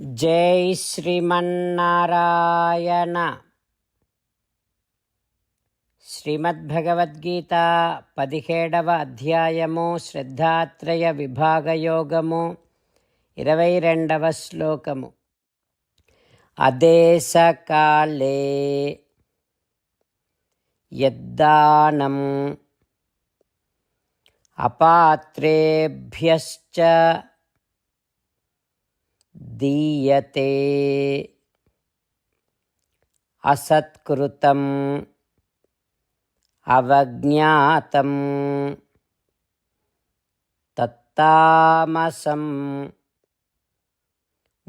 జై శ్రీమన్నారాయణ. శ్రీమద్భగవద్గీత పదిహేడవ అధ్యాయము శ్రద్ధాత్రయ విభాగయోగము ఇరవై రెండవ శ్లోకము అదేశకాలే యద్దానం అపాత్రేభ్యశ్చ దీయతే అసత్కృతం అవజ్ఞాతం తత్తామసం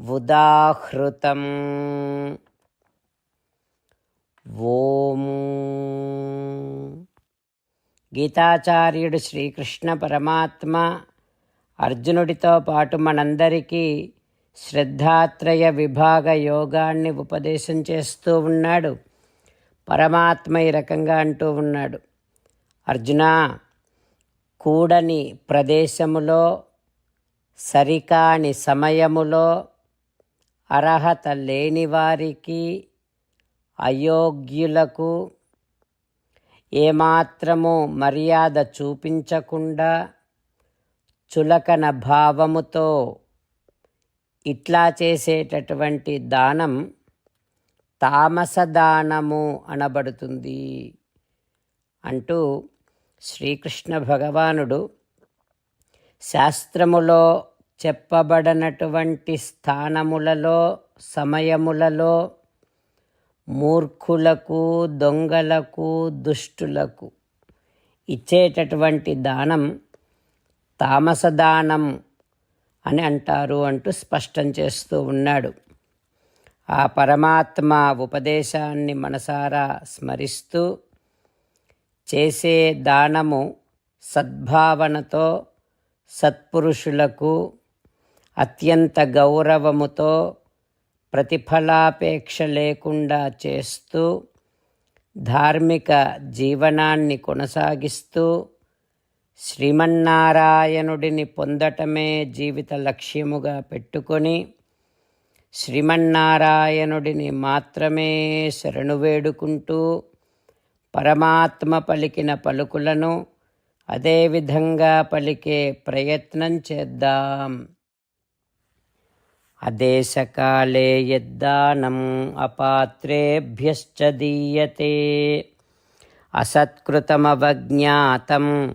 ఉదాహృతం ఓం గీతాచార్యుడు శ్రీకృష్ణ పరమాత్మ అర్జునుడితో పాటు మనందరికీ శ్రద్ధాత్రయ విభాగ యోగాన్ని ఉపదేశం చేస్తూ ఉన్నాడు. పరమాత్మ ఈ రకంగా అంటూ ఉన్నాడు. అర్జున కూడని ప్రదేశములో సరికాని సమయములో అర్హత లేని వారికి అయోగ్యులకు ఏమాత్రము మర్యాద చూపించకుండా చులకన భావముతో ఇట్లా చేసేటటువంటి దానం తామస దానము అనబడుతుంది అంటూ శ్రీకృష్ణ భగవానుడు శాస్త్రములో చెప్పబడినటువంటి స్థానములలో సమయములలో మూర్ఖులకు దొంగలకు దుష్టులకు ఇచ్చేటటువంటి దానం తామసదానం అని అంటారు అంటూ స్పష్టం చేస్తూ ఉన్నాడు. ఆ పరమాత్మ ఉపదేశాన్ని మనసారా స్మరిస్తూ చేసే దానము సద్భావనతో సత్పురుషులకు అత్యంత గౌరవముతో ప్రతిఫలాపేక్ష లేకుండా చేస్తూ ధార్మిక జీవనాన్ని కొనసాగిస్తూ శ్రీమన్నారాయణుడిని పొందటమే జీవిత లక్ష్యముగా పెట్టుకొని శ్రీమన్నారాయణుడిని మాత్రమే శరణు వేడుకుంటూ పరమాత్మ పలికిన పలుకులను అదేవిధంగా పలికే ప్రయత్నం చేద్దాం. అదేశకాలే యద్దానం అపాత్రేభ్యశ్చ దీయతే అసత్కృతమవజ్ఞాతం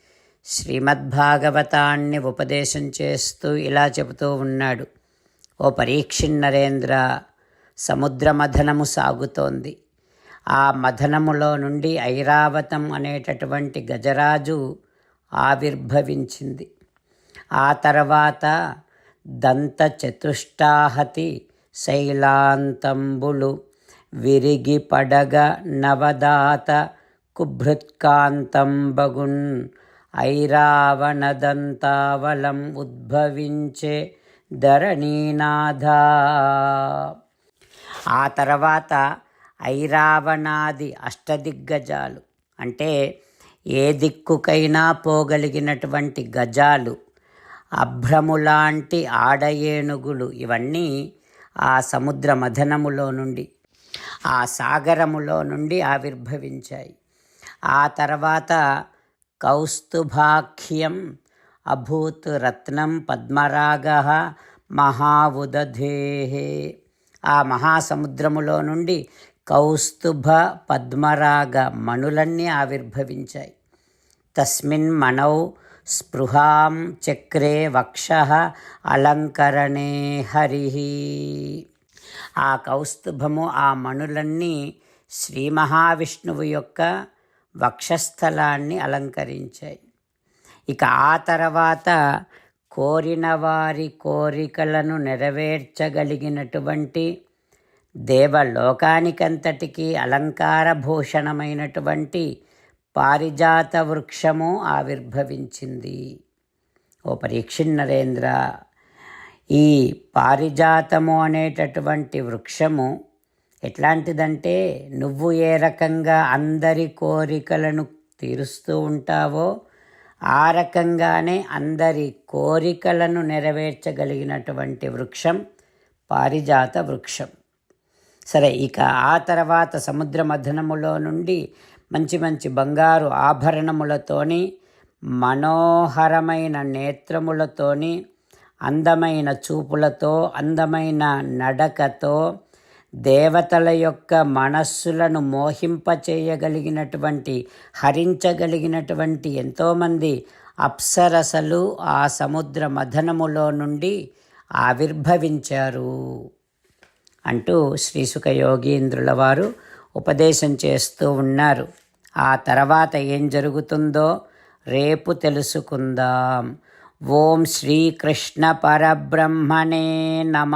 శ్రీమద్భాగవతాన్ని ఉపదేశం చేస్తూ ఇలా చెబుతూ ఉన్నాడు. ఓ పరీక్షిన్నరేంద్ర సముద్ర మథనము సాగుతోంది. ఆ మథనములో నుండి ఐరావతం అనేటటువంటి గజరాజు ఆవిర్భవించింది. ఆ తర్వాత దంత చతుష్టాహతి శైలాంతంబులు విరిగి పడగ నవదాత కుభృత్కాంతంబగున్ ఐరావణదంతావలం ఉద్భవించే ధరణీనాథ. ఆ తర్వాత ఐరావణాది అష్టదిగ్గజాలు అంటే ఏ దిక్కుకైనా పోగలిగినటువంటి గజాలు అభ్రములాంటి ఆడ ఏనుగులు ఇవన్నీ ఆ సముద్ర మథనములో నుండి ఆ సాగరములో నుండి ఆవిర్భవించాయి. ఆ తర్వాత కౌస్తుభాఖ్యం అభూత్ రత్నం పద్మరాగ మహావుదధేహే ఆ మహాసముద్రములో నుండి కౌస్తుభ పద్మరాగ మణులన్నీ ఆవిర్భవించాయి. తస్మిన్ మనౌ స్పృహాం చక్రే వక్ష అలంకరణే హరి. ఆ కౌస్తుభము ఆ మణులన్నీ శ్రీ మహావిష్ణువు యొక్క వక్షస్థలాన్ని అలంకరించాయి. ఇక ఆ తర్వాత కోరిన వారి కోరికలను నెరవేర్చగలిగినటువంటి దేవలోకానికంతటికీ అలంకారభూషణమైనటువంటి పారిజాత వృక్షము ఆవిర్భవించింది. ఓ పరీక్షిన్నరేంద్ర ఈ పారిజాతము అనేటటువంటి వృక్షము ఎట్లాంటిదంటే నువ్వు ఏ రకంగా అందరి కోరికలను తీరుస్తూ ఉంటావో ఆ రకంగానే అందరి కోరికలను నెరవేర్చగలిగినటువంటి వృక్షం పారిజాత వృక్షం. సరే ఇక ఆ తర్వాత సముద్ర మథనములో నుండి మంచి మంచి బంగారు ఆభరణములతోని మనోహరమైన నేత్రములతోని అందమైన చూపులతో అందమైన నడకతో దేవతల యొక్క మనస్సులను మోహింపచేయగలిగినటువంటి హరించగలిగినటువంటి ఎంతోమంది అప్సరసలు ఆ సముద్ర మథనములో నుండి ఆవిర్భవించారు అంటూ శ్రీసుఖ యోగీంద్రుల వారు ఉపదేశం చేస్తూ ఉన్నారు. ఆ తర్వాత ఏం జరుగుతుందో రేపు తెలుసుకుందాం. ఓం శ్రీకృష్ణ పరబ్రహ్మణే నమ.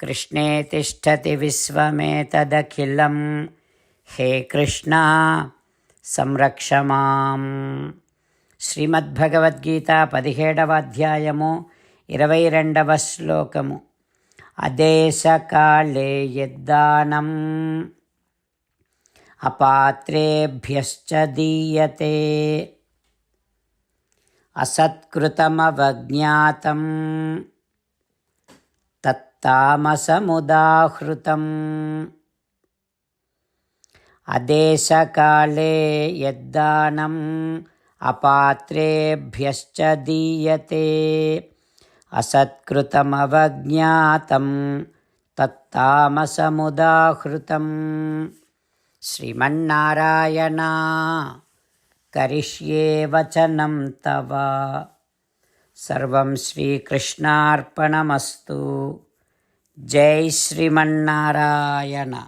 कृष्णे तिष्ठति विश्वमेतदखिलं हे कृष्णा సంరక్ష మాం శ్రీమద్భగవద్గీత పదిహేడవ అధ్యాయము ఇరవై రెండవ శ్లోకము అదేశకాళే యద్దానం అపాత్రేభ్యశ్చ దీయతే असत्कृतमवज्ञातं तत्तामसमुदाहृतम् अदेशकाले यद्दानम् अपात्रेभ्यश्च दीयते असत्कृतमवज्ञातं तत्तामसमुदाहृतम् श्रीमन्नारायणा करिष्ये वचनं तव सर्वं श्रीकृष्णार्पणमस्तु జై శ్రీమన్నారాయణ.